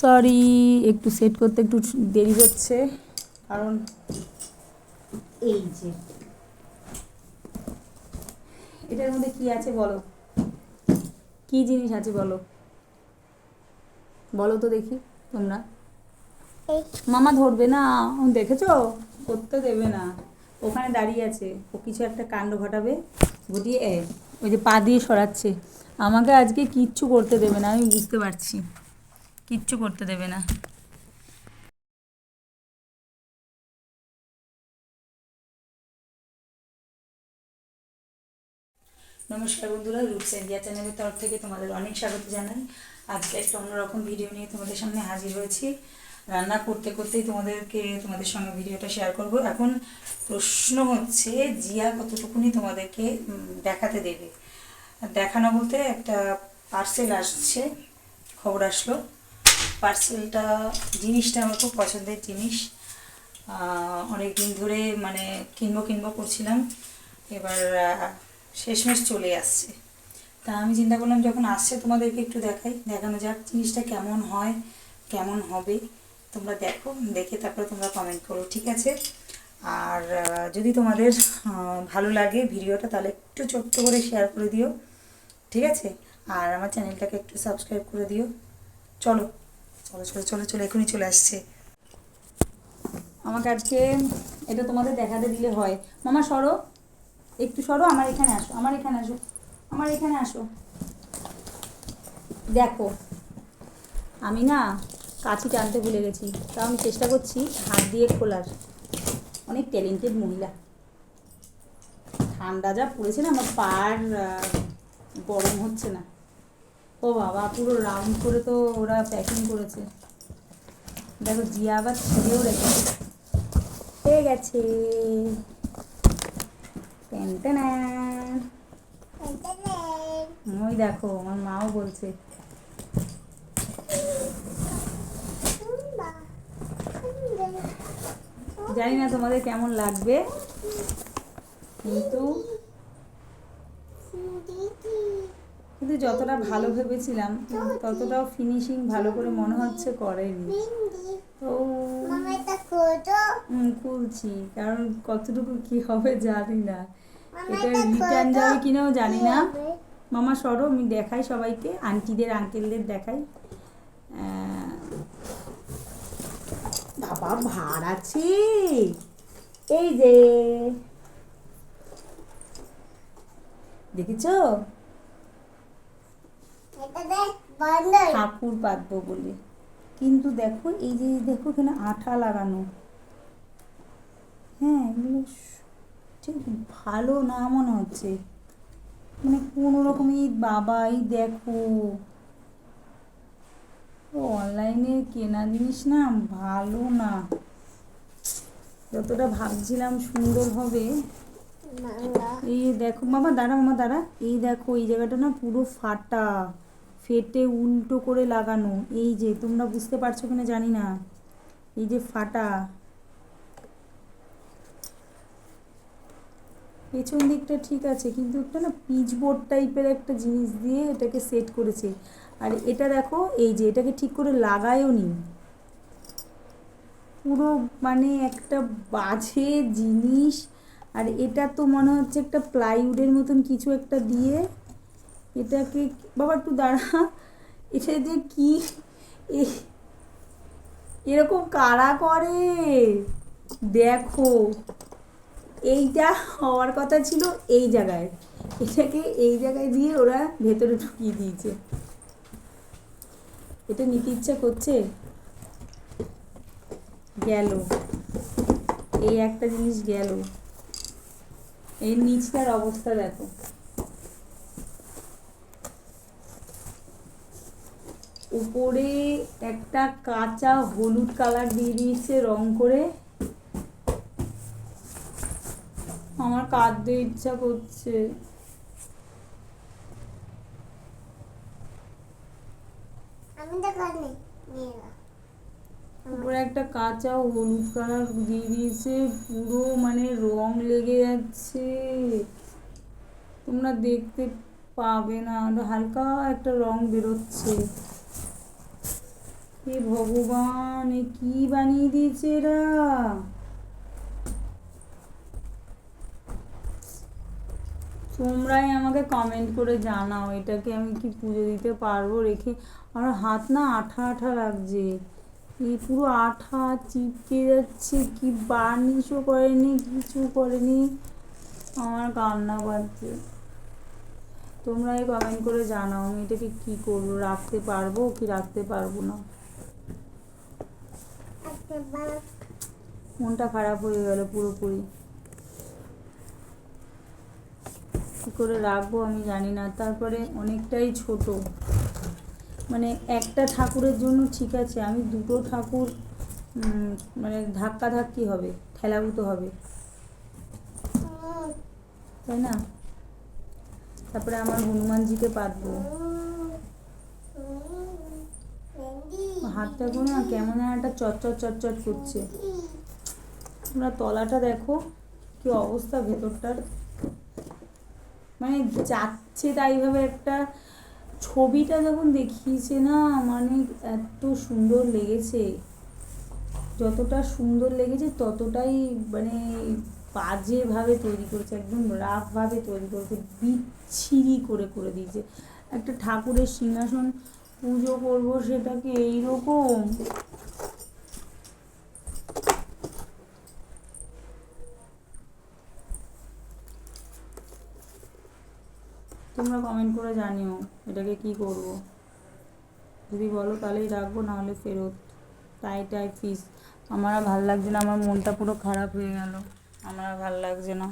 Sorry একটু set করতে একটু দেরি হচ্ছে। কারণ এই যে এটার মধ্যে কি আছে বলো? কি জিনিস আছে বলো? বলো তো দেখি তোমরা। মামা ধরবে না দেখেছ? করতে দেবে না। ওখানে দাঁড়িয়ে আছে। ও কিছু একটা কাণ্ড ঘটাবে। ঘটিয়ে ওই যে পা দিয়ে সরাচ্ছে। আমাকে আজকে কিচ্ছু করতে দেবে না আমি বুঝতে পারছি। কিচ্ছু করতে দেবে না। নমস্কার বন্ধুরা রুটস ইন্ডিয়া চ্যানেলের তরফ থেকে তোমাদের অনেক স্বাগত জানাই। আজকে একটা অন্যরকম ভিডিও নিয়ে তোমাদের সামনে হাজির হয়েছি। রান্না করতে করতেই তোমাদেরকে, তোমাদের সঙ্গে ভিডিওটা শেয়ার করব। এখন প্রশ্ন হচ্ছে, জিয়া কতটুকুনি তোমাদেরকে দেখাতে দেবে? দেখানো বলতে একটা পার্সেল আসছে, খবর আসলো। পার্সেলটা, জিনিসটা আমার খুব পছন্দের জিনিস। অনেক দিন ধরে মানে কিনবো কিনবো করছিলাম। এবার শেষমেশ চলে আসছে। তা আমি চিন্তা করলাম যখন আসছে তোমাদেরকে একটু দেখাই, দেখানো যাক জিনিসটা কেমন হয়, কেমন হবে। তোমরা দেখো, দেখে তারপরে তোমরা কমেন্ট করো, ঠিক আছে? আর যদি তোমাদের ভালো লাগে ভিডিওটা, তাহলে একটু ছোট্ট করে শেয়ার করে দিও, ঠিক আছে? আর আমার চ্যানেলটাকে একটু সাবস্ক্রাইব করে দিও। চলো। চলো চলো চলো চলো, এখনই চলে আসছে। আমাকে আজকে এটা তোমাদের দেখাতে দিলে হয়। মামা, সরো। একটু সরো, আমার এখানে আসো, আমার এখানে আসো, আমার এখানে আসো। দেখো, আমি না কাছি টানতে ভুলে গেছি, তাও আমি চেষ্টা করছি হাত দিয়ে খোলার। অনেক ট্যালেন্টেড মহিলা। ঠান্ডা যা পড়েছে না, আমার পার গরম হচ্ছে না। ও বাবা, পুরো রাউন্ড করে তো ওরা প্যাকিং করেছে। দেখো, জিয়া আবার ছিঁড়েও রেখেছে। পেয়ে গেছে। ওই দেখো, আমার মাও বলছে। জানি না তোমাদের কেমন লাগবে। কিন্তু কিন্তু যতটা ভালো ভেবেছিলাম, ততটাও ফিনিশিং ভালো করে মনে হচ্ছে করেনি। তো খুলছি, কারণ কতটুকু কি হবে জানি না। এটা রিটার্ন যাবে কিনাও জানি না। মামা, সরো, আমি দেখাই সবাইকে, আন্টিদের আঙ্কেলদের দেখাই। বাবা, ভার আছে। এই যে। দেখেছ? ঠাকুর পাতবো বলে। কিন্তু দেখো এই যে দেখো এখানে আঠা লাগানো। হ্যাঁ এগুলো ঠিক ভালো না মনে হচ্ছে। মানে কোনো রকম এই বাবা এই দেখো। অনলাইনে কেনা জিনিস না ভালো না। যতটা ভাবছিলাম সুন্দর হবে। এই দেখো মামা দাঁড়া মামা দাঁড়া। এই দেখো এই জায়গাটা না পুরো ফাটা। ফেটে উল্টো করে লাগানো। এই যে, তোমরা বুঝতে পারছ কিনা জানি না। এই যে ফাটা। পেছন দিকটা ঠিক আছে, কিন্তু একটা না পিচবোর্ড টাইপের একটা জিনিস দিয়ে এটাকে সেট করেছে। আর এটা দেখো, এই যে, এটাকে ঠিক করে লাগায়ও নি। পুরো মানে একটা বাজে জিনিস। আর এটা তো মনে হচ্ছে একটা প্লাইউডের মতন কিছু একটা দিয়ে এটাকে বাবা একটু দাঁড়া। এটা যে কি? এরকম কারা করে? দেখো, এইটা হওয়ার কথা ছিল এই জায়গায়। এটাকে এই জায়গায় দিয়ে ওরা ভেতরে ঢুকিয়ে দিয়েছে। এটা নিতে ইচ্ছা করছে? গেল। এই একটা জিনিস গেল। এই নিচটার অবস্থা দেখো। উপরে একটা কাঁচা হলুদ কালার দিয়ে দিয়েছে রং করে। আমার কাঁদতে ইচ্ছা করছে। উপরে একটা কাঁচা হলুদ কালার দিয়ে দিয়েছে পুরো মানে রং লেগে যাচ্ছে। তোমরা দেখতে পাবে না হালকা একটা রং বেরোচ্ছে। এ ভগবান, এ কি বানিয়ে দিয়েছে এরা? তোমরাই আমাকে কমেন্ট করে জানাও, এটাকে আমি কি পুজো দিতে পারব রেখে? আমার হাত না আঠা আঠা লাগছে। এই পুরো আঠা চিপকে যাচ্ছে, কি বার্নিশও করেনি, কিছু করেনি। আমার কান্না পাচ্ছে। তোমরাই কমেন্ট করে জানাও, আমি এটাকে কি করব, রাখতে পারব কি রাখতে পারব না। মনটা খারাপ হয়ে গেল পুরোপুরি। কী করে রাখব আমি জানি না। তারপরে অনেকটাই ছোট। মানে একটা ঠাকুরের জন্য ঠিক আছে, আমি দুটো ঠাকুর মানে ধাক্কা ধাক্কি হবে, ঠেলাগুতো হবে। তাই না? তারপরে আমার হনুমানজিকে পাতবো হাতটা কোনো না কেমন একটা চটচট চটচট করছে। তোমরা তলাটা দেখো, কি অবস্থা ভেতরটার। মানে যাচ্ছে তাইভাবে একটা, ছবিটা যখন দেখিয়েছে না মানে এত সুন্দর লেগেছে। যতটা সুন্দর লেগেছে, ততটাই মানে বাজেভাবে তৈরি করেছে, একদম রাফভাবে তৈরি করেছে, বিচ্ছিরি করে করে দিয়েছে। একটা ঠাকুরের সিংহাসন পুজো করব সেটাকে এইরকম? তোমরা কমেন্ট করে জানিও, এটাকে কি করব? যদি বলো তাহলেই রাখব নাহলে ফেরত। টাই টাই ফিস আমার ভালো লাগছে না, আমার মনটা পুরো খারাপ হয়ে গেল। আমার ভালো লাগছে না।